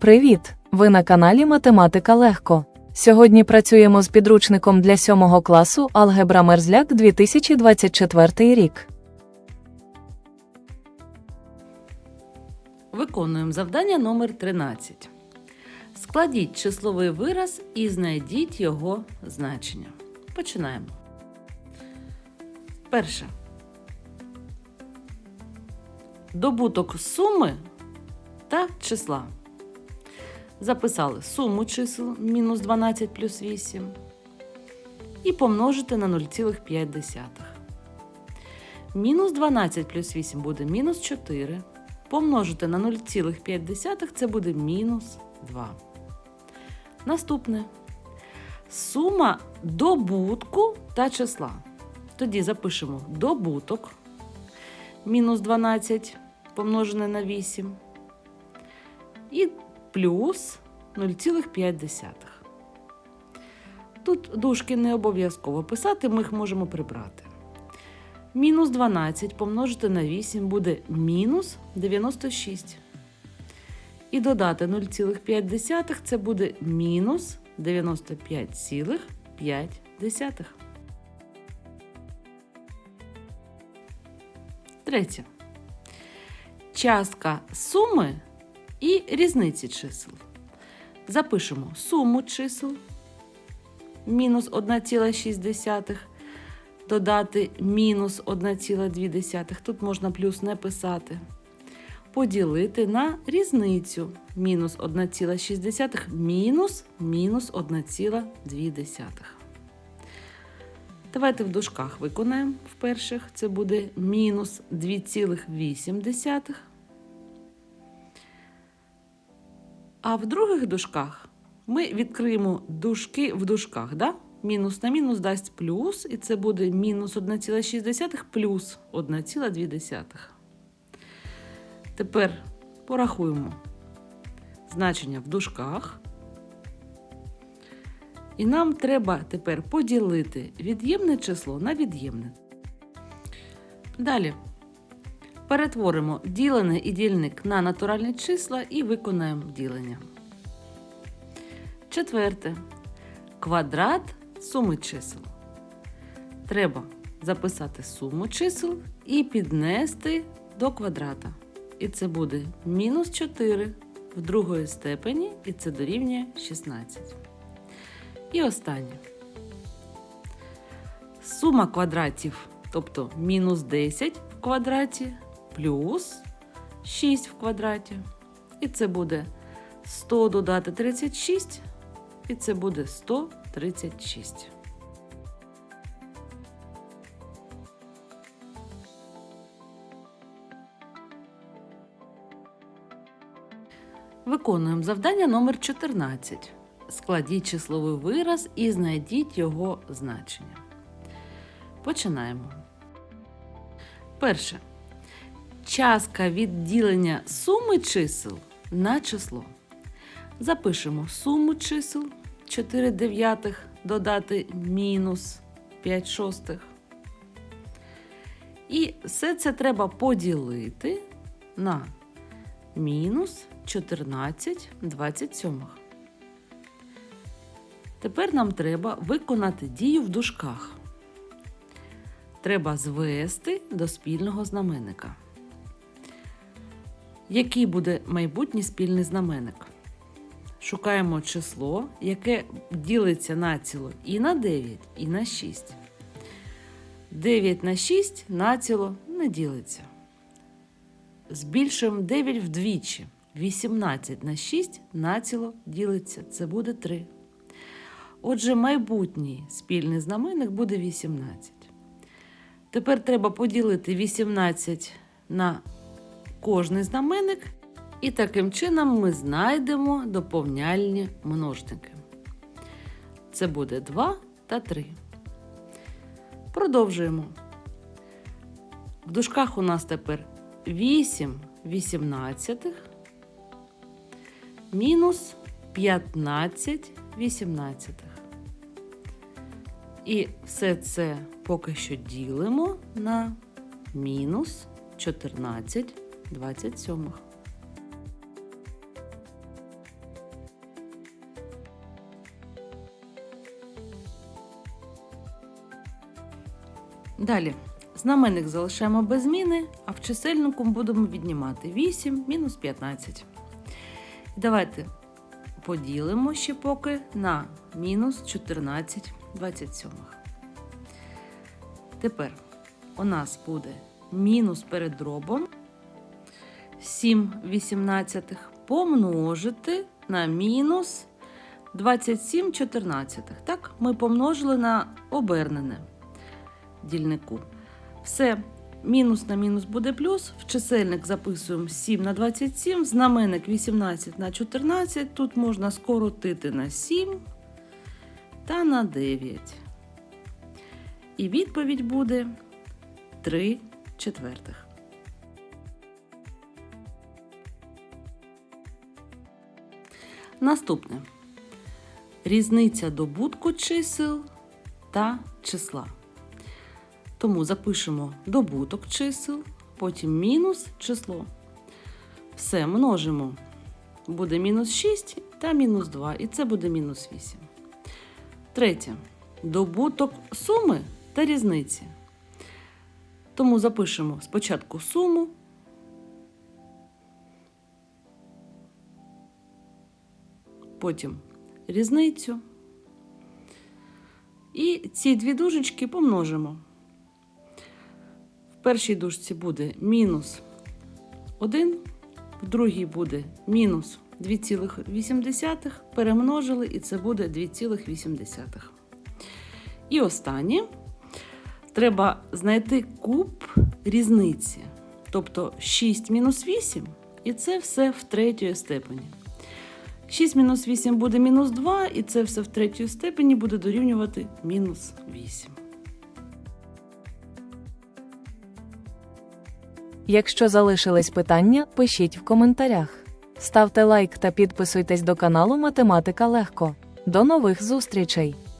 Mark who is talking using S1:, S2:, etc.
S1: Привіт! Ви на каналі Математика Легко. Сьогодні працюємо з підручником для 7 класу Алгебра Мерзляк 2024 рік.
S2: Виконуємо завдання номер 13. Складіть числовий вираз і знайдіть його значення. Починаємо. Перше. Добуток суми та числа. Записали суму чисел мінус 12 плюс 8 і помножити на 0,5. Мінус 12 плюс 8 буде мінус 4. Помножити на 0,5 це буде мінус 2. Наступне. Сума добутку та числа. Тоді запишемо добуток мінус 12 помножене на 8 і плюс 0,5. Тут дужки не обов'язково писати, ми їх можемо прибрати. Мінус 12 помножити на 8 буде мінус 96. І додати 0,5 це буде мінус 95,5. Третє. Частка суми і різниці чисел. Запишемо суму чисел мінус 1,6 додати мінус 1,2. Тут можна плюс не писати. Поділити на різницю мінус 1,6 мінус мінус 1,2. Давайте в дужках виконаємо в перших. Це буде мінус 2,8. А в других дужках ми відкриємо дужки в дужках. Да? Мінус на мінус дасть плюс, і це буде мінус 1,6 плюс 1,2. Тепер порахуємо значення в дужках. І нам треба тепер поділити від'ємне число на від'ємне. Далі перетворимо ділене і дільник на натуральні числа і виконаємо ділення. Четверте. Квадрат суми чисел. Треба записати суму чисел і піднести до квадрата. І це буде мінус 4 в другої степені, і це дорівнює 16. І останнє. Сума квадратів, тобто мінус 10 в квадраті плюс 6 в квадраті. І це буде 100 додати 36, і це буде 136. Виконуємо завдання номер 14. Складіть числовий вираз і знайдіть його значення. Починаємо. Перше. Частка відділення суми чисел на число. Запишемо суму чисел 4 дев'ятих додати мінус 5 шостих. І все це треба поділити на мінус 14 27. Тепер нам треба виконати дію в дужках. Треба звести до спільного знаменника. Який буде майбутній спільний знаменник? Шукаємо число, яке ділиться націло і на 9, і на 6. 9 на 6 націло не ділиться. Збільшуємо 9 вдвічі. 18 на 6 націло ділиться. Це буде 3. Отже, майбутній спільний знаменник буде 18. Тепер треба поділити 18 на кожний знаменник, і таким чином ми знайдемо доповняльні множники. Це буде 2 та 3. Продовжуємо. В дужках у нас тепер 8 вісімнадцятих мінус 15 вісімнадцятих. І все це поки що ділимо на мінус 14 27. Далі знаменник залишаємо без зміни, а в чисельнику будемо віднімати 8 мінус 15. Давайте поділимо ще поки на мінус 14 27. Тепер у нас буде мінус перед дробом. 7 18 помножити на мінус 27 14. Так, ми помножили на обернене дільнику. Все, мінус на мінус буде плюс. В чисельник записуємо 7 на 27, знаменник 18 на 14. Тут можна скоротити на 7 та на 9. І відповідь буде 3 четвертих. Наступне. Різниця добутку чисел та числа. Тому запишемо добуток чисел, потім мінус число. Все множимо. Буде мінус 6 та мінус 2, і це буде мінус 8. Третє. Добуток суми та різниці. Тому запишемо спочатку суму. Потім різницю. І ці дві дужечки помножимо. В першій дужці буде мінус 1, в другій буде мінус 2,8, перемножили, і це буде 2,8. І останнє треба знайти куб різниці. Тобто 6 мінус 8, і це все в третьої степені. 6 мінус 8 буде мінус 2, і це все в третій степені буде дорівнювати мінус 8.
S1: Якщо залишились питання, пишіть в коментарях. Ставте лайк та підписуйтесь до каналу Математика Легко. До нових зустрічей!